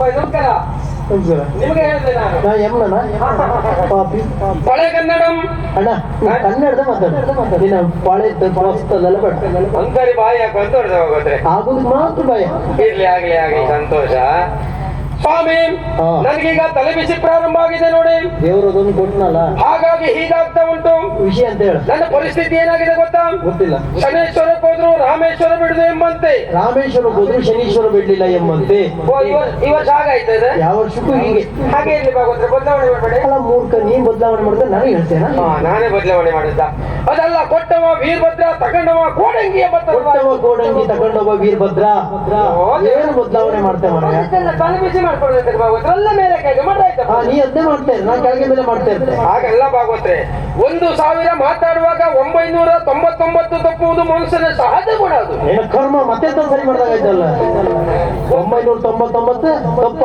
ನಮಸ್ಕಾರ ನಿಮಗೆ ಹೇಳಿದೆ ನಾನು. ನಾ ಪಾಪಿ. ಕನ್ನಡಂ. ಅಣ್ಣ ನೀನ್ ಕನ್ನಡದ ಮಾತಾಡು ನಿನ್ನ ಪಾಳೆ ಮಸ್ತಲ್ಲ ಬೇಡ. ಅಂಕರಿ ಬಾಯಿ ಯಾಕೆ ಅಂತ ಹೊಡೆದ ಹೋಗೋದ್ರೆ. ಆಗುದು ಮಾತ್ರ ಭಯ ಇರ್ಲಿ ಆಗ್ಲಿ ಆಗ್ಲಿ ಸಂತೋಷ. ಸ್ವಾಮಿ. ನನಗೀಗ ತಲೆ ಬಿಸಿ ಪ್ರಾರಂಭ ಆಗಿದೆ ನೋಡಿ. ದೇವರು ಅದೊಂದು ಕೊಟ್ಟನಲ್ಲ ಹಾಗಾಗಿ ಹೀಗಾಗ್ತಾ ಉಂಟು. ವಿಷಯ ಅಂತ ಹೇಳ. ನನ್ನ ಪರಿಸ್ಥಿತಿ ಏನಾಗಿದೆ ಗೊತ್ತಾ? ಗೊತ್ತಿಲ್ಲ. ಶನೇಶ್ವರಕ್ಕೆ ಹೋದ್ರು ರಾಮೇಶ್ವರ ಬಿಡುದು ಎಂಬಂತೆ. ರಾಮೇಶ್ವರ ಹೋದ್ರು ಶನೀಶ್ವರ ಬಿಡ್ಲಿಲ್ಲ ಎಂಬಂತೆ. ಓ, ಇವ- ಈ ವರ್ಷ ಹಾಗಾಯ್ತು ಇದು? ಯಾವ ವರ್ಷಕ್ಕೂ ಹೀಗೆ. ಹಾಗೆ ಇರ್ಲಿ ಭಾಗವತ್ರ ಬದಲಾವಣೆ ಮಾಡಬೇಡ. ಅಲ್ಲ ಮೂರ್ಖ ನೀನ್ ಬದಲಾವಣೆ ಮಾಡಿದ್ರೆ ನಾನು ಹೇಳ್ತೇನೆ? ನಾನೇ ಬದಲಾವಣೆ ಮಾಡಿದ್ದ. ಅದಲ್ಲ ಕೊಟ್ಟವ ವೀರಭದ್ರ ತಗೊಂಡವ ಎಂಬ ಕೊಟ್ಟವ ಗೋಡಂಗಿ ತಗೊಂಡವ ವೀರಭದ್ರ. ಏನು ಬದಲಾವಣೆ ಮಾಡ್ತೇವೆ ಮನೆಯ ತಲೆ ಬಿಸಿ ಮಾಡ್ಕೊಳ್ಬೇಕು ಭಾಗವತ್ರ ಎಲ್ಲ ಮೇಲೆ ಕೆಳಗೆ ಮಾಡ್ತಾ ನೀ ಮಾಡ್ತಾ ಮಾಡ್ತೇನೆ ನಾನು ಕೆಳಗೆ ಮೇಲೆ ಮಾಡ್ತಾ ಇರ್ತೇನೆ ಹಾಗೆಲ್ಲ ಭಾಗವತ್ರೆ ಒಂದು ಸಾವಿರ ಮಾತಾಡುವಾಗ ಒಂಬೈನೂರ ತೊಂಬತ್ತೊಂಬತ್ತು ತಪ್ಪುವುದು ಮನುಷ್ಯನ ಸಹಜ ಗುಣ ಅದು. ಏನ ಕರ್ಮ ಮತ್ತೆ ಸರಿ ಸರಿ ಮಾಡ್ದಾಗಾಯ್ತಲ್ಲ ಒಂಬೈನೂರ ತೊಂಬತ್ತೊಂಬತ್ತು ತಪ್ಪ.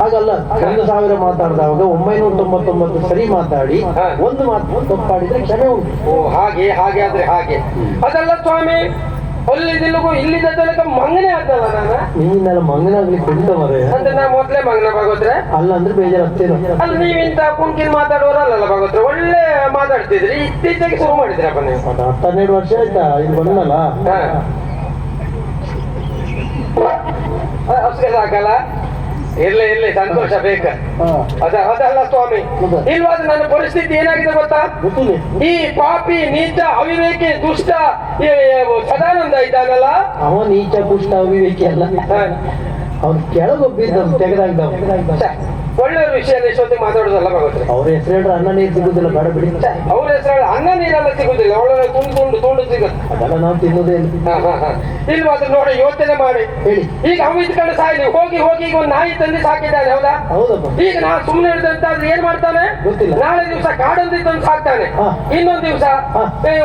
ಹಾಗಲ್ಲ ಒಂದು ಸಾವಿರ ಮಾತಾಡಿದಾಗ ಒಂಬೈನೂರ ತೊಂಬತ್ತೊಂಬತ್ತು ಸರಿ ಮಾತಾಡಿ. ಒಂದು ಮಾತು ತಪ್ಪಾಡಿದ್ರೆ ಕ್ಷಮೆ ಉಂಟು. ಓ ಹಾಗೆ ಹಾಗೆ ಆದ್ರೆ ಹಾಗೆ. ಅದಲ್ಲ ಸ್ವಾಮಿ ಅಲ್ಲಿದಿಲ್ಲಗೂ ಇಲ್ಲಿದ್ದ ತನಕ ಮಂಗನೆ ಆದಲ್ಲ ನಾನು? ನೀನೆಲ್ಲ ಮಂಗನಾಗ್ಲಿ ಕುಂತ ಮರೆ ಅಂದ್ರೆ ನಾ ಮೊದ್ಲೇ ಮಂಗನ ಭಾಗವತ್ರೆ? ಅಲ್ಲ ಅಂದ್ರೆ ಅಲ್ಲ ಅಲ್ಲಿ ನೀವಿಂತ ಕುಂಕಿನ ಅಲ್ಲಲ್ಲ ಭಾಗವತ್ರೆ? ಒಳ್ಳೆ ಮಾತಾಡ್ತಿದ್ರಿ ಇತ್ತೀಚೆಗೆ ಶುರು ಮಾಡಿದ್ರಪ್ಪ ನೀವು. ಹನ್ನೆರಡು ವರ್ಷ ಆಯ್ತಾ ಇಲ್ಲಿ ಬಂದಲ್ಲ ಸಾಕಲ್ಲ? ಇರ್ಲಿ ಇರ್ಲಿ ಸಂತೋಷ ಬೇಕ ಅದ ಅದಲ್ಲ ಸ್ವಾಮಿ? ಇಲ್ವಾದ ನನ್ನ ಪರಿಸ್ಥಿತಿ ಏನಾಗಿದೆ ಗೊತ್ತಾ? ಈ ಪಾಪಿ ನೀಚ ಅವಿವೇಕಿ ದುಷ್ಟ ಸದಾನಂದ ಇದ್ದಾನಲ್ಲ? ಅವ ನೀಚ ದುಷ್ಟ ಅವಿವೇಕಿ ಅಲ್ಲ. ಅವ್ನು ಕೆಳಗೊಬ್ಬಿದ್ದ ತೆಗೆದಾಗ್ದ ಛೆ, ಒಳ್ಳೆ ವಿಷಯ ಎಷ್ಟೊತ್ತಿಗೆ ಮಾತಾಡೋದಲ್ಲ ಭಗವತ್ರೆ ಅವ್ರ ಹೆಸರು ಹೇಳ್ರೆ ಅನ್ನ ನೀರು ಸಿಗುದಿಲ್ಲ ಬೇಡ ಬಿಡಿ ಅವ್ರ ಹೆಸರು ಅನ್ನ ನೀರೆಲ್ಲ ಸಿಗುದಿಲ್ಲ ಒಳ್ಳೆ ತುಂಡು ತುಂಡು ತುಂಡು ಸಿಗುತ್ತೆ. ಅದೆಲ್ಲ ನಾವು ತಿನ್ನೋದೇ ಇಲ್ಲ. ಹಾ, ಹಾ, ಹಾ. ಇಲ್ವಾ ಅದು ನೋಡಿ ಯೋಚನೆ ಮಾಡಿ. ಹೇಳಿ. ಈಗ ಅವ ಇದ್ಕೊಂಡು ಸಾಯ್ ಹೋಗಿ ಹೋಗಿ ಈಗ ಒಂದು ನಾಯಿ ತಂದು ಸಾಕಿದ್ದಾನೆ ಹೌದಾ? ಹೌದಪ್ಪ ಈಗ ನಾ ಸುಮ್ಮನೆ ಹಿಡಿದಂತಾದ್ರೆ ಏನ್ ಮಾಡ್ತಾನೆ? ಗೊತ್ತಿಲ್ಲ. ನಾಳೆ ದಿವಸ ಕಾಡಂದಿ ತಂದು ಸಾಕ್ತಾನೆ. ಇನ್ನೊಂದು ದಿವಸ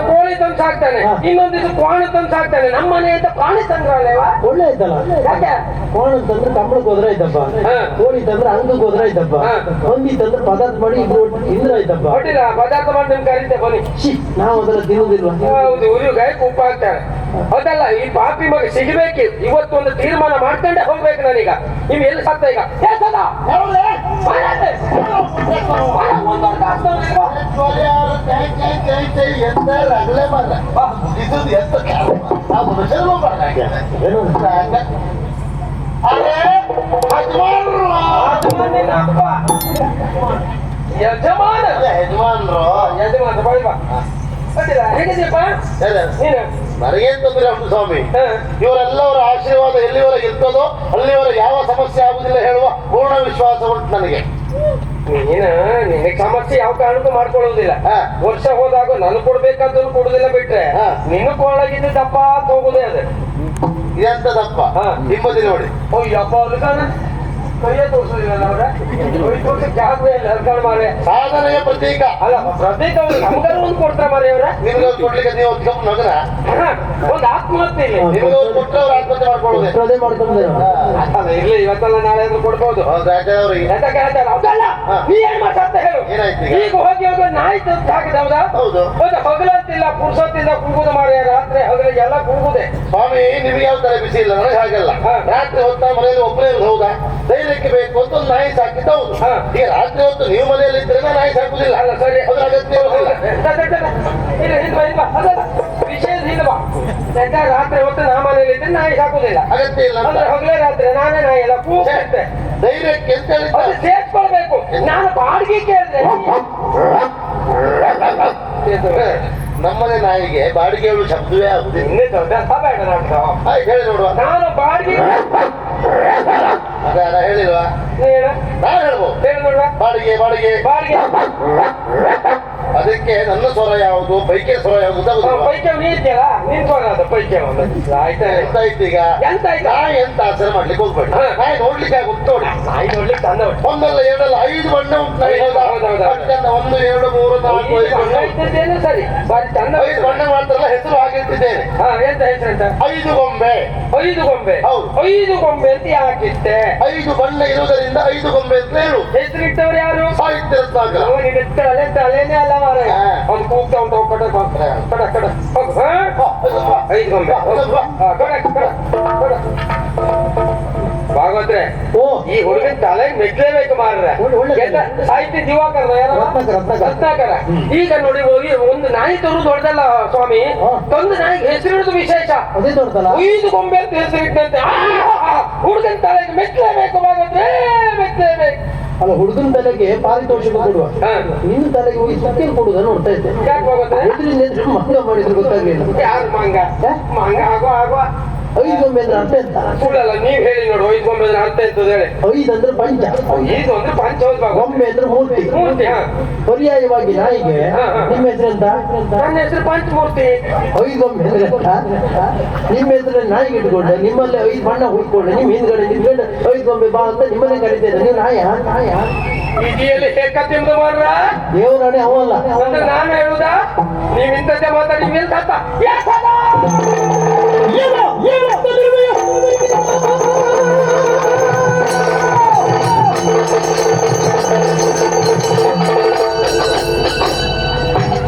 ಕೋಳಿ ತಂದು ಸಾಕ್ತಾನೆ. ಇನ್ನೊಂದು ದಿವಸ ಕ್ವಾಣ ತಂದು ಸಾಕ್ತಾನೆ. ನಮ್ಮ ಮನೆ ಅಂತ ಪ್ರಾಣಿ ತಂದ್ರಲ್ಲೇವ? ಒಳ್ಳೆ ಇದ್ದಲ್ಲ. ಯಾಕೆ? ಕೋಣ ತಂದ್ರೆ ಕಂಬಳಕ್ಕೆ ಹೋದ್ರೆ ಇದ್ದಪ್ಪ. ಕೋಳಿ ತಂದ್ರೆ ಅಂಗಕ್ಕೆ ಹೋದ್ರೆ ಆಯ್ತಪ್ಪ ಇದ್ದಪ್ಪ ಹೊಂದಿ ತಂದ್ರೆ ಪದಾರ್ಥ ಮಾಡಿ ಇಂದ್ರ ಇಂದ್ರ ಇದ್ದಪ್ಪ ಹೊಟ್ಟಿಲ್ಲ ಪದಾರ್ಥ ಮಾಡಿ ನಿಮ್ ಕರೀತೆ ಬನ್ನಿ. ನಾವು ಅದೆಲ್ಲ ತಿನ್ನುವುದಿಲ್ಲ ಹೌದು ಉಪ್ಪು ಹಾಕ್ತಾರೆ ಅದಲ್ಲ ಈ ಪಾಪಿ ಮಗ ಸಿಗಬೇಕು? ಇವತ್ತು ಒಂದು ತೀರ್ಮಾನ ಮಾಡ್ಕೊಂಡೆ ಹೋಗ್ಬೇಕು ನಾನೀಗ. ನೀವು ಎಲ್ಲಿ ಸತ್ತ ಈಗ? ಏ ಯಜಮಾನ. ಯಜಮಾನ. ಯಜಮಾನ ಬಳಿ ಬಾ ಗೊತ್ತಿಲ್ಲ. ಹೇಗಿದ್ದೀಯಪ್ಪ ನೀನು? ನನಗೇನ್ ತೊಂದರೆ ಉಂಟು ಸ್ವಾಮಿ. ಇವರೆಲ್ಲವರ ಆಶೀರ್ವಾದ ಎಲ್ಲಿವರೆಗೆ ಇರ್ತದೋ ಅಲ್ಲಿವರೆಗೆ ಯಾವ ಸಮಸ್ಯೆ ಆಗುದಿಲ್ಲ ಹೇಳುವ ಪೂರ್ಣ ವಿಶ್ವಾಸ ಉಂಟು ನನಗೆ. ನೀನ ನಿನಗೆ ಸಮಸ್ಯೆ ಯಾವ ಕಾರಣಕ್ಕೂ ಮಾಡ್ಕೊಳ್ಳೋದಿಲ್ಲ. ವರ್ಷ ಹೋದಾಗ ನಾನು ಕೊಡ್ಬೇಕಂತ ಕೊಡುದಿಲ್ಲ ಬಿಟ್ರೆ ಹಾ. ನಿನ್ನ ಕೊಳಗಿದ್ದು ದಪ್ಪ ಅಂತ ಹೋಗುದೇ ಅದೇ ಎಂತ ಹಾ. ನಿಮ್ಮದಿ ನೋಡಿ. ಓ ಯಪ್ಪ ಅಲ್ಕಾನ ಕೈಯ ತೋರಿಸೋದಿಲ್ಲ ಅವ್ರ ಕೈ ತೋರ್ಸಕ್ ಜಾಗವೇ ಇಲ್ಲ ಅಲ್ಕಾಣ ಮಾರೆ ಸಾಧನೆಯ ಪ್ರತೀಕ. ಅಲ್ಲ ಪ್ರತೀಕ ಅವ್ರು ನಮ್ಗಾರ ಒಂದು ಕೊಡ್ತಾರ ಮಾರಿ ಅವ್ರ. ನಿಮ್ಗೆ ಅವ್ರು ಕೊಡ್ಲಿಕ್ಕೆ ನೀವು ಒಪ್ಕೊಂಡು ನಗರ. ಒಂದು ಆತ್ಮಹತ್ಯೆ ಇಲ್ಲ ನಿಮ್ಗೆ ಅವ್ರು ಕೊಟ್ಟರೆ ಅವ್ರು ಆತ್ಮಹತ್ಯೆ ಮಾಡ್ಕೊಳ್ಳೋದೆ. ಮಾಡ್ಕೊಂಡು ಅಲ್ಲ ಇರ್ಲಿ ಇವತ್ತಲ್ಲ ನಾಳೆ ಅಂದ್ರೆ ಕೊಡ್ಬೋದು. ಎಂತ ಕೇಳ್ತಾರೆ ಅದಲ್ಲ. ನೀ ಏನ್ ಮಾತಾಡ್ತ ಹೇಳು ಈಗ? ಹೋಗಿ ಹೋಗಿ ನಾಯಿ ತಂದು ಹಾಕಿದ ಹೌದಾ? ಹೌದು. ಹೌದಾ ಹಗಲಂತಿಲ್ಲ ಪುರುಷತ್ತಿಂದ ಕುಂಗುದು ಮಾಡಿ ರಾತ್ರಿ. ಎಲ್ಲ ಕೂಗುದೆ. ಸ್ವಾಮಿ ನಿಮ್ಗೆ ಯಾವ ತರ ಬಿಸಿ ಇಲ್ಲ ನನಗೆ ಹಾಗಲ್ಲ. ರಾತ್ರಿ ಹೊತ್ತ ಮನೆಯಲ್ಲಿ ಒಬ್ಬನೇ ಇರೋದು ಹೌದಾ? ಧೈರ್ಯಕ್ಕೆ ಬೇಕು ಅಂತ ಒಂದು ನಾಯಿ ಸಾಕಿದ್ದ ಹೌದು. ಈಗ ರಾತ್ರಿ ಹೊತ್ತು ನೀವು ಮನೆಯಲ್ಲಿ ಇದ್ರೆ ನಾಯಿ ಸಾಕುದಿಲ್ಲ. ಅಲ್ಲ ಸರಿ. ಅದ್ರ ಅಗತ್ಯ ಇಲ್ಲ ರಾತ್ರಿ ಹೊತ್ತು ನಾ ಮನೆಯಲ್ಲಿ ಇದ್ರೆ ನಾಯಿ ಸಾಕುದಿಲ್ಲ. ಅಗತ್ಯ ಇಲ್ಲ ಅಂದ್ರೆ ಹಗಲೇ ರಾತ್ರಿ ನಾನೇ ನಾಯಿ ಎಲ್ಲ ಕೂಗುತ್ತೆ ಧೈರ್ಯಕ್ಕೆ ಅಂತ ಅದು ಹೇಳಿದ್ದಾರೆ ಸೇರ್ಕೊಳ್ಬೇಕು ನಾನು ಬಾಡಿಗೆ ಕೇಳಿದ್ರೆ ನಮ್ಮನೆ ನಾಯಿಗೆ ಬಾಡಿಗೆ ಹೇಳುವ ಶಬ್ದವೇ ಬೇಡ ಆಯ್ತು ಹೇಳಿ ನೋಡುವ. ನಾನು ಬಾಡಿಗೆ ಅದ ಹೇಳಿಲ್ವಾ? ನೀನು ಹೇಳ್ಬೋದು. ಹೇಳಿ ಬಾಡಿಗೆ ಬಾಡಿಗೆ. ಬಾಡಿಗೆ. ಅದಕ್ಕೆ ನನ್ನ ಸ್ವರ ಯಾವುದು? ಪೈಕೆ ಸ್ವರ ಯಾವುದು? ಪೈಕೆ ನೀ ಇದೆಯಲ್ಲ ನಿಂತ್ಕೊಳ್ಳೋದು ಪೈಕೆ ಒಂದು ಆಯ್ತಾ ಎಂತ ಆಯ್ತು ಈಗ? ಎಂತ ಆಯ್ತು? ನಾಯಿ ಎಂತ ಆಚರಣೆ ಮಾಡ್ಲಿಕ್ಕೆ ಹೋಗ್ಬೇಡ. ನಾಯಿ ನೋಡ್ಲಿಕ್ಕೆ ಆಗುತ್ತೆ ನೋಡಿ. ನಾಯಿ ನೋಡ್ಲಿಕ್ಕೆ ತಂದ ಒಂದಲ್ಲ ಎರಡಲ್ಲ ಐದು ಬಣ್ಣ ಉಂಟು ಒಂದು ಎರಡು ಮೂರು ನಾಲ್ಕು ಐದು ಬಣ್ಣ. ಸರಿ. ಚಂದ ಐದು ಬಣ್ಣ ಮಾಡ್ತಾರಲ್ಲ ಹೆಸರು ಹಾಕಿರ್ತಿದ್ದೇನೆ ಹಾ ಎಂತ ಹೆಸರು ಅಂತ ಐದು ಗೊಂಬೆ. ಐದು ಗೊಂಬೆ. ಹೌದು. ಐದು ಗೊಂಬೆ ಅಂತ ಯಾಕಿತ್ತೆ ಐದು ಬಣ್ಣ ಇರುವುದರಿಂದ ಐದು ಗೊಂಬೆ ಅಂತ ಹೇಳು. ಹೆಸರಿಟ್ಟವ್ರು ಯಾರು? ಸಾಹಿತ್ಯ ಅಲ್ಲ ಮಾರ ಹಾ. ಅವ್ನು ಕೂಗ್ತಾ ಉಂಟು ಕಡೆ ಬಂದ್ರೆ ಕಡೆ ಕಡೆ ಹೋಗು ಐದು ಗೊಂಬೆ ಕಡೆ ಕಡೆ ಕಡೆ ಭಾಗವತ ಓ ಈ ಹುಡುಗನ ತಲೆಗೆ ಮೆಟ್ಲೇಬೇಕು ಮಾರ್ರೆ ಸಾಹಿತ್ಯ ದಿವಾಕರ ಯಾರು ರತ್ನಾಕರ, ಈಗ ನೋಡಿ ಹೋಗಿ ಒಂದು ನಾಯಿ ತರು ದೊಡ್ಡಲ್ಲ ಸ್ವಾಮಿ. ತಂದು ನಾಯಿಗೆ ಹೆಸರಿಡುದು ವಿಶೇಷ ಐದು ಗೊಂಬೆ ಅಂತ ಹೆಸರಿಟ್ಟಂತೆ ಹುಡುಗನ ತಲೆಗೆ ಮೆಟ್ಲೇಬೇಕು ಭಾಗವತ್ರೆ ಮೆಚ್ಚಲೇಬೇಕು ಅಲ್ಲ ಹುಡುಗನ ತಲೆಗೆ ಪಾರಿತೋಷಕ ಕೊಡುವ. ನಿನ್ನ ತಲೆಗೆ ಹೋಗಿ ಸುತ್ತೇನು ಕೊಡುದ ನೋಡ್ತಾ ಇದ್ದೆ. ಯಾಕೆ ಹೋಗುತ್ತೆ? ಯಾ ಮಾಂಗಾ? ಮಂಗ ಮಾಡಿದ್ರು ಗೊತ್ತಾಗ್ಲಿಲ್ಲ ಐದು ಒಮ್ಮೆ ಅಂದ್ರೆ ಅರ್ಥ ಎಂತ? ಸುಳ್ಳಲ್ಲ ನೀವ್ ಹೇಳಿ ನೋಡು ಐದು ಗೊಂಬೆ ಅಂದ್ರೆ ಅರ್ಥ ಎಂತದ ಹೇಳಿ. ಐದು ಅಂದ್ರೆ ಪಂಚ. ಐದು ಅಂದ್ರೆ ಪಂಚ ಒಮ್ಮೆ ಅಂದ್ರೆ ಮೂರ್ತಿ. ಮೂರ್ತಿ ಹಾ. ಪರ್ಯಾಯವಾಗಿ ನಾಯಿಗೆ. ನಿಮ್ಮ ಹೆಸರೆಂತ ನನ್ನ ಹೆಸರು ಪಂಚಮೂರ್ತಿ. ಐದು ಒಮ್ಮೆ ಅಂದ್ರೆ? ನಿಮ್ಮ ಹೆಸರು ನಾಯಿಗೆ ಇಟ್ಕೊಂಡೆ ನಿಮ್ಮಲ್ಲಿ ಐದು ಬಣ್ಣ ಹುಡ್ಕೊಂಡೆ ನಿಮ್ ಹಿಂದ್ಗಡೆ ನಿಂತ್ಕೊಂಡು ಐದು ಗೊಂಬೆ ಬಾ ಅಂತ ನಿಮ್ಮನ್ನೇ ಕರಿತೇನೆ. ನೀವು ನಾಯ? ನಾಯ ಇದೆಯಲ್ಲಿ ಹೇಗತ್ತಿಂದ ಮಾಡ್ರ ದೇವರಾಣೆ ಅವಲ್ಲ. ಅಂದ್ರೆ ನಾನು ಹೇಳುದಾ? ನೀವ್ ಇಂತ ಮಾತಾಡಿ ನೀವ್ ಸತ್ತ ಯಾಕದ?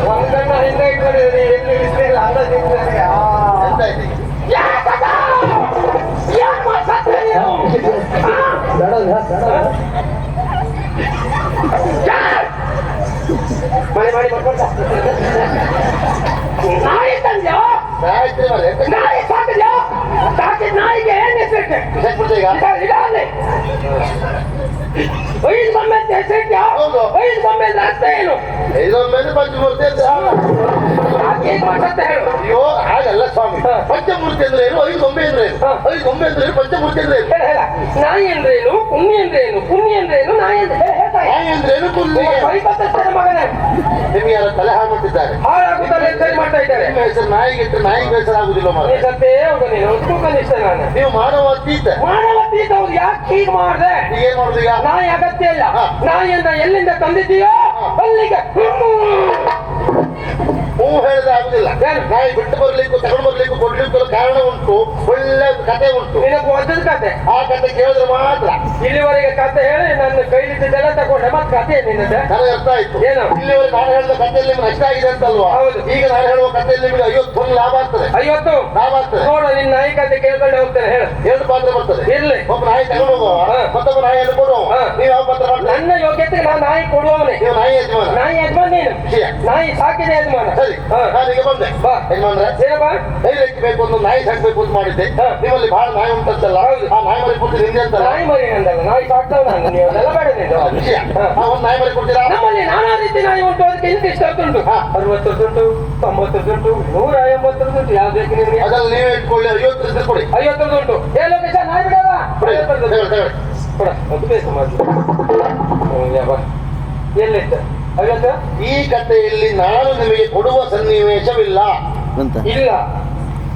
ಒಂದನ್ನ ಹಿಂದೆ ಇಟ್ಕೊಂಡಿದ್ದೀನಿ, ಎಲ್ಲಿ ಇಳಿಸ್ಲಿಲ್ಲ, ಅರ್ಧ ಸಿಕ್ಕಿದೆ. ಆ. ಎಂತ ಇದೆ? ಯಾಕದ? ಯಾಕ್ ಮಾತಾಡ್ತಾ ನೀವು? ಬೇಡ ಬೇಡ ಯಾಕ್? ಮಾಡಿ ಮಾಡಿ ಮಾಡ್ಕೊಳ್ತಾ. ನಾಯಿ ತಂದ್ಯೋ ಸಾಯ್ತ್ರಿ ಮಾರ್ರೆ, ಎಂತ ನಾಯಿ ಸಾಕಿದ್ಯ? ಸಾಕಿದ ನಾಯಿಗೆ ಏನ್ ಹೆಸರಿಟ್ಟೆ ಈಗ? ಅಲ್ಲಿ ಐದು ಬೊಮ್ಮೆ ಅಂತ ಹೆಸರಿಟ್ಯಾ. ಐದು ಬೊಮ್ಮೆ ಅಂದ್ರೆ ಅರ್ಥ ಏನು? ಇದೊಮ್ಮೆ ಪಂಚಮೂರ್ತಿ ಅಂತ ಯಾಕೆ ಹೀಗ್ ಹೇಳು. ಅಯ್ಯೋ ಹಾಗಲ್ಲ ಸ್ವಾಮಿ. ಪಂಚಮೂರ್ತಿ ಅಂದ್ರೆ ಏನು? ಐದು ಬೊಮ್ಮೆ ಅಂದ್ರೆ ಏನು. ಐದು ಬೊಮ್ಮೆ ಅಂದ್ರೆ ಏನು? ಪಂಚಮೂರ್ತಿ ಅಂದ್ರೆ ಏನು? ಏನು ನಾಯಿ ಅಂದ್ರೇನು ಪುಣ್ಯ ಅಂದ್ರೇನು ಪುಣ್ಯ ಏನು? ನಾಯಿ ಅಂದ್ರೆ ನಾಯಿ ಅಂದ್ರೆ ಏನು? ಮಗನೇ ತಲೆ ಹಾಳು ಮಾಡ್ತಿದ್ದಾರೆ. ಹಾಳಾಗುತ್ತಲ್ಲ ಸರಿ ಮಾಡ್ತಾ ಇದ್ದಾರೆ? ನಿಮ್ಮ ಹೆಸರು ನಾಯಿಗೆ ಇಟ್ಟರೆ ನಾಯಿಗೆ ಹೆಸರಾಗುದಿಲ್ಲ ನೀ ಮಾರ್ರೆ. ಸತ್ತೇ ಹೋಗ ನೀನು ಅದಕ್ಕೂ ಕನಿಷ್ಠ ನಾನು. ನೀವು ಮಾನವ ಅತೀತ. ಅವ್ರು ಯಾಕೆ ಹೀಗೆ ಮಾಡ್ದೆ? ಈಗ ಏನ್ ಮಾಡುದು ಈಗ? ನಾಯಿ ಅಗತ್ಯ ಇಲ್ಲ. ಹಾ. ಎಲ್ಲಿಂದ ತಂದಿದ್ದೀಯೋ. ಅಲ್ಲಿಗೆ ಹೂ ಹೇಳಿದ್ರೆ ಆಗುದಿಲ್ಲ. ಏನು? ನಾಯಿ ಬಿಟ್ಟು ಬರ್ಲಿಕ್ಕೂ ತಗೊಂಡು ಕಾರಣ ಉಂಟು ಒಳ್ಳೆ ಕತೆ ಉಂಟು. ನಿನಗೆ ಒದ್ದದ ಕತೆ. ಆ ಕತೆ ಕೇಳಿದ್ರೆ ಮಾತ್ರ. ಇಲ್ಲಿವರೆಗೆ ಕತೆ ಹೇಳಿ ನನ್ನ ಕೈಲಿದ್ದೆಲ್ಲ ತಗೊಂಡೆ ಮತ್ತೆ ಕತೆ ನಿನ್ನದ ನನಗೆ ಅರ್ಥ ಆಯ್ತು. ಏನು? ಇಲ್ಲಿವರೆಗೆ ನಾನು ಹೇಳಿದ ಕಥೆಯಲ್ಲಿ ನಿಮ್ಗೆ ಅಷ್ಟ ಆಗಿದೆ ಅಂತಲ್ವಾ? ಹೌದು. ಈಗ ನಾನು ಹೇಳುವ ಕಥೆಯಲ್ಲಿ ನಿಮ್ಗೆ ಐವತ್ತು ಒಂದು ಲಾಭ ಆಗ್ತದೆ. ಐವತ್ತು? ಲಾಭ ಆಗ್ತದೆ. ನೋಡ ನಿನ್ನ ನಾಯಿ ಕತೆ ಕೇಳ್ಕೊಂಡು ಹೋಗ್ತೇನೆ ಹೇಳಿ. ಎರಡು ಪಾತ್ರ ಬರ್ತದೆ. ಇರ್ಲಿ. ಒಬ್ಬ ನಾಯಿ ತಗೊಂಡು ಹೋಗುವ. ಮತ್ತೊಬ್ಬ ನಾಯಿಯನ್ನು ಕೊಡುವ. ನೀವು ಯೋಗ್ಯತೆಗೆ ನಾನು ನಾಯಿ ಕೊಡುವವನೇ. ನೀವು ನಾಯಿ ಯಜಮಾನ. ನಾಯಿ ಯಜಮಾನ ನೀನು. ನಾಯಿ ಸಾಕಿದೆ ಯಜಮಾನ. ಸರಿ. ನಾನೀಗ ಬಂದೆ. ಬಾ. ಯಜಮಾನ್ರೆ ಏನಪ್ಪ? ಧೈರ್ಯಕ್ಕೆ ಬೇಕು ಒಂದು ನಾಯಿ ಸಾಕ್ಬೇಕು ಅಂತ ಮಾಡಿದ್ದೆ. ನಿಮ್ಮಲ್ಲಿ ಬಹಳ ನಾಯಿ ಉಂಟಂತಲ್ಲ. ಆ ನಾಯಿ ಮರಿ ಕೊಡ್ತೀರಿ ಹಿಂದೆ ಅಂತ ನಾಯಿ ಮರಿ ಅಂದಲ್ಲ ನಾಯಿ ಸಾಕ್ತಾವ ನಾನು. ನೀವು ಅದೆಲ್ಲ ಬೇಡ ನೀನು. ವಿಷಯ ಒಂದು ನಾಯಿ ಮರಿ ಕೊಡ್ತೀರಾ? ನಮ್ಮಲ್ಲಿ ನಾನಾ ರೀತಿ ನಾಯಿ ಉಂಟು. ಅದಕ್ಕೆ ಇಂತ ಇಷ್ಟ ಉಂಟು. ಹಾ. ಅರವತ್ತು ಉಂಟು ತೊಂಬತ್ತು ಉಂಟು ನೂರ ಎಂಬತ್ತು ಉಂಟು. ಯಾವ್ದು ಬೇಕು ನಿಮಗೆ? ಅದನ್ನು ನೀವೇ ಇಟ್ಕೊಳ್ಳಿ ಐವತ್ತು ದುಡ್ಡು ಕೊಡಿ. ಐವತ್ತು ಉಂಟು. ಏ ಲೋಕೇಶ ನಾಯಿ ಬಿಡಲ್ಲ ಕೊಡಿ. ಅದು ಬೇಕು ಬಾ. ಎಲ್ಲಿತ್ತು? ಹಾಗಂತ ಈ ಕಥೆಯಲ್ಲಿ ನಾನು ನಿಮಗೆ ಕೊಡುವ ಸನ್ನಿವೇಶವಿಲ್ಲ. ಇಲ್ಲ.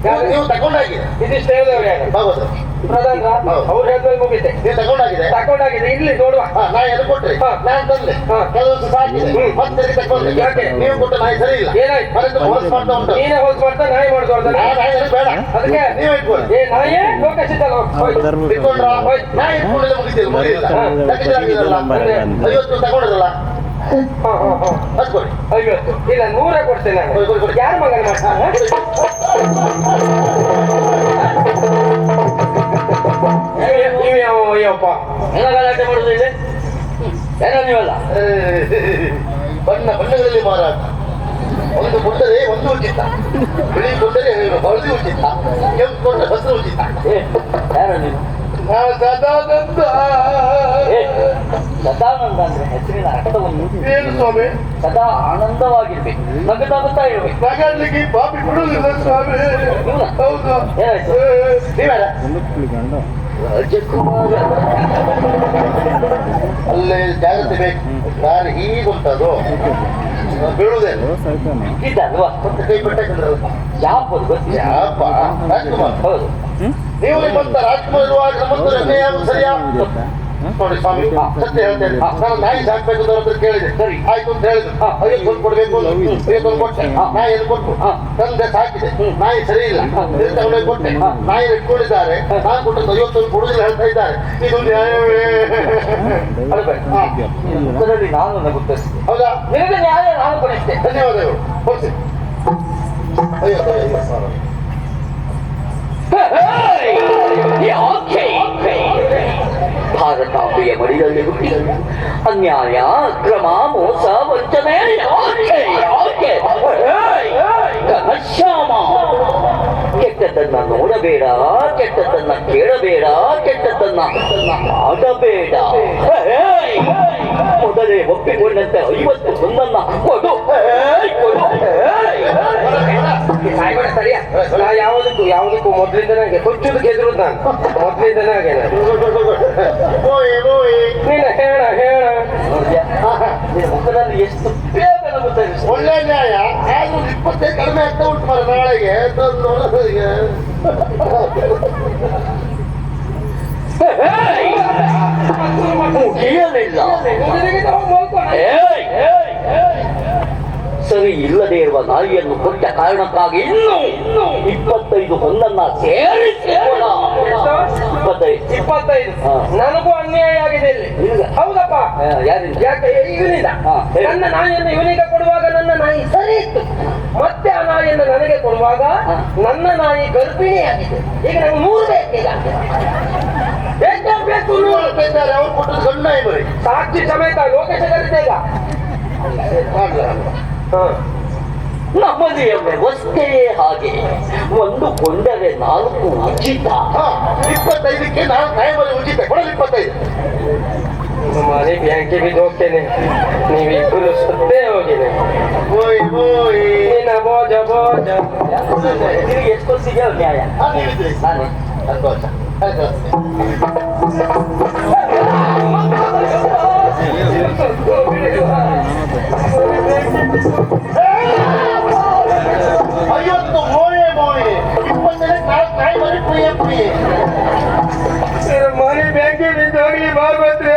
ಯಾರು? ನೀವು ತಗೊಂಡಾಗಿ. ಇದಿಷ್ಟೇ ಹೇಳಿದವ್ರು ಯಾರು? ಹೌದು ಪ್ರಧಾನ. ಅವ್ರು ತಗೊಂಡಾಗಿದೆ ತಕೊಂಡಾಗಿದೆ ಇಲ್ಲಿ ನೋಡುವ. ನಾ ಕೊಟ್ರಿ. ನಾನು ತಂದೆ. ಹಾ. ಕೆಲವು ದಿವಸ ಸಾಕಿದೆ ಮತ್ತೆ ತಿರುಗಿ ಯಾಕೆ? ನೀವು ಕೊಟ್ಟ ನಾಯಿ ಸರಿ ಇಲ್ಲ. ಏನಾಯ್ತು? ಮನೆಯಿಂದ ಹೊಲಸು ಮಾಡ್ತಾ ಉಂಟು. ನೀನೇ ಹೋಲ್ಸ್ ಮಾಡ್ತಾ ನಾಯಿ ನಾಯಿ ನನಗೆ ಬೇಡ. ಅದಕ್ಕೆ ನೀವೇ ಇಟ್ಕೊಳ್ಳಿ. ಏ ನಾಯೇ ಲೋಕಸಿದ್ದಲ್ಲ ಇಟ್ಕೊಂಡ್ರ? ನಾಯಿ ಐವತ್ತು ತಗೊಂಡಿರಲ್ಲ? ಐವತ್ತು. ಇಲ್ಲ ನೂರ ಕೊಡ್ತೇನೆ ಯಾರು ಮಗನ ಮಾಡ್ತಾನೆ? ಅಯ್ಯಪ್ಪ. ಎಲ್ಲ ಗಲಾಟೆ ಮಾಡುದು ಇಲ್ಲಿ ಏನೋ ನೀವಲ್ಲ? ಬಣ್ಣ ಬಣ್ಣಗಳಲ್ಲಿ ಮಾರಾಟ. ಒಂದು ಕೊಟ್ಟರೆ ಒಂದು ಉಚಿತ. ಬಿಳಿ ಗುಡ್ಡದೆ ಹಳದಿ ಉಚಿತ. ಕೆಂಪು ಕೊಟ್ಟರೆ ಹಸಿರು ಉಚಿತ. ಏ ಯಾರೋ ನೀನು ಸದಾನಂದ. ಅಂದ್ರೆ ಹೆಸರಿನ ಅರ್ಥವನ್ನು ಏನು ಸ್ವಾಮಿ? ಸದಾ ಆನಂದವಾಗಿರ್ಬೇಕು. ನಗದಾಗುತ್ತಾ ಇರ್ಬೇಕು. ನಗಡ್ಲಿಕ್ಕೆ ಬಿಡುವುದಿಲ್ಲ ಸ್ವಾಮಿ. ಹೌದು. ಏನಾಯ್ತು? ರಾಜಕುಮಾರ ಅಲ್ಲೇ ಜಾಗ್ರತೆ ಬೇಕು. ನಾನು ಹೀಗುಂಟದು ಬೀಳುವುದೇನು ಇದ್ದಲ್ವಾ ಮತ್ತೆ ಕೈ ಬಿಟ್ಟಂದ್ರಲ್ಲ ಯಾಪದು ಗೊತ್ತಿಲ್ಲ ಯಾಪ? ರಾಜ್ಕುಮಾರ್. ಹೌದು. ನೀವು ನಿಮ್ಮಂತ ರಾಜ್ಕುಮಾರ್ ಇರುವಾಗ ನಮ್ಮಂತ ರಮ್ಯ ಸರಿಯಾ? ನೋಡಿ ಸ್ವಾಮಿ. ಸತ್ಯ ಹೇಳ್ತೇನೆ. ನಾನು ನಾಯಿ ಸಾಕ್ಬೇಕು ಅಂತ ಅವ್ರ ಕೇಳಿದೆ. ಸರಿ. ಆಯ್ತು ಅಂತ ಹೇಳಿದ್ರು. ಅಯ್ಯೋ ಒಂದು ಕೊಡ್ಬೇಕು ಒಂದು ಕೊಟ್ಟೆ ನಾಯಿ ಏನು ಕೊಟ್ಟು ತಂದೆ ಸಾಕಿದೆ. ನಾಯಿ ಸರಿ ಇಲ್ಲ. ತಗೊಂಡೋಗಿ ಕೊಟ್ಟೆ? ನಾಯಿ ಇಟ್ಕೊಂಡಿದ್ದಾರೆ. ನಾನು ಕೊಟ್ಟದ್ದು ಐವತ್ತೊಂದು ಕೊಡುದಿಲ್ಲ ಹೇಳ್ತಾ ಇದ್ದಾರೆ. ಇದು ನ್ಯಾಯವೇ ಅಳ್ಬೇಡ ಹಾ. ಮುಖದಲ್ಲಿ ನಾನು ನಗುತ್ತಿದ್ದೆ ಹೌದಾ? ನಿನಗೆ ನ್ಯಾಯ ನಾನು ಕೊಡಿಸ್ತೇನೆ ಧನ್ಯವಾದಗಳು. ಕೊಡಿಸಿ. ಅಯ್ಯೋ ಸಾವಿರ ಯಾಕೆ ಭಾರತಾಂಬೆಯ ಮಡಿದಲ್ಲಿ ಹುಟ್ಟಿ ಅನ್ಯಾಯ ಕ್ರಮ ಮೋಸ ವಂಚನೆ ಯಾಕೆ ಯಾಕೆ ಏಯ್! ಘನಶ್ಯಾಮ ಕೆಟ್ಟದ್ದನ್ನ ನೋಡಬೇಡ ಕೆಟ್ಟದ್ದನ್ನ ಕೇಳಬೇಡ ಕೆಟ್ಟದ್ದನ್ನ ಆಡಬೇಡ ಏಯ್! ಮೊದಲೇ ಒಪ್ಪಿಕೊಂಡಂತೆ ಐವತ್ತು ಒಂದನ್ನ ಕೊಡು ಏಯ್! ಕೊಡು ಏಯ್! ಸಾಯ್ಬೇಡ ತಡಿಯ ನಾ ಯಾವುದಕ್ಕೂ ಯಾವುದಕ್ಕೂ ಮೊದ್ಲಿಂದ ನನಗೆ ಹುಚ್ಚುದು ಗೆದ್ರು ನಾನು. ಮೊದ್ಲಿಂದನೇ ಹಾಗೆ ನಾನು. ಹೇಳ ಹೇಳ. ಎಷ್ಟು ಒಳ್ಳೆ ನ್ಯಾಯ. ಆದ್ರೂ ಕಡಿಮೆ ಆಗ್ತಾ ಉಂಟು ಮರ ನಾಳೆಗೆ! ಮುಗಿಯಲಿಲ್ಲ ಸರಿ ಇಲ್ಲದೆ ಇರುವ ನಾಯಿಯನ್ನು ಕೊಟ್ಟ ಕಾರಣಕ್ಕಾಗಿ ಇನ್ನು ಇಪ್ಪತ್ತೈದು ಹೊಂದನ್ನ ಸೇರಿಸಿ. ಇಪ್ಪತ್ತೈದು. ಇಪ್ಪತ್ತೈದು. ನನಗೂ ಅನ್ಯಾಯ ಆಗಿದೆ ಇಲ್ಲಿ. ಹೌದಪ್ಪ? ಆ, ಯಾರಿಂದ ಯಾಕೆ? ಇವನಿಂದ ನನ್ನ ನಾಯಿಯನ್ನು ಇವನಿಗೆ ಕೊಡುವಾಗ ನನ್ನ ನಾಯಿ ಸರಿ ಇತ್ತು. ಮತ್ತೆ ಆ ನಾಯಿಯನ್ನು ನನಗೆ ಕೊಡುವಾಗ ನನ್ನ ನಾಯಿ ಗರ್ಭಿಣಿಯಾಗಿದೆ ಈಗ ನಂಗೆ ಮೂರು ಬೇಕೀಗ ಬೇಕೇ ನೂರು. ಬೇಕಾದ್ರೆ ಅವ್ರು ಕೊಟ್ಟದ್ದು ಸಣ್ಣ ಸಾಕ್ಷಿ ಸಮೇತ ಲೋಕೇಶ ಕರೀತೆ ಈಗ ಮಾಡ್ಲ ವ್ಯವಸ್ಥೆ ಹಾಗೆ. ಒಂದು ಕೊಂಡರೆ ನಾಲ್ಕು ಉಚಿತ. ಇಪ್ಪತ್ತೈದಕ್ಕೆ ನಾನು ಉಚಿತ. ಕೊಡಲಿ ಇಪ್ಪತ್ತೈದು. ಮನೆ ಬ್ಯಾಂಕಿಗೆ ಬಿದ್ದು ಹೋಗ್ತೇನೆ. ನೀವಿಬ್ಬರು ಸತ್ತೇ ಹೋಗಿದೆ ಓಯ್ ಓಯ್. ಬೋಜ ನಿನಗೆ ಎಷ್ಟು ಸಿಗೋ ನ್ಯಾಯ? ಹಾ ನಾನು ಸಂತೋಷ ಸಂತೋಷ ಐವತ್ತು ಮೋಯೆ ಮೋಯೆ ಇಪ್ಪತ್ತೈದಕ್ಕೆ ನಾಲ್ಕು ನಾಯಿ ಬರೀ ಪ್ರಿಯ ಪ್ರಿಯ ಮನೆ ಬ್ಯಾಂಕಿಗೆ ಬಿದ್ದು ಹೋಗ್ಲಿ ಭಾಗವತ್ರಿ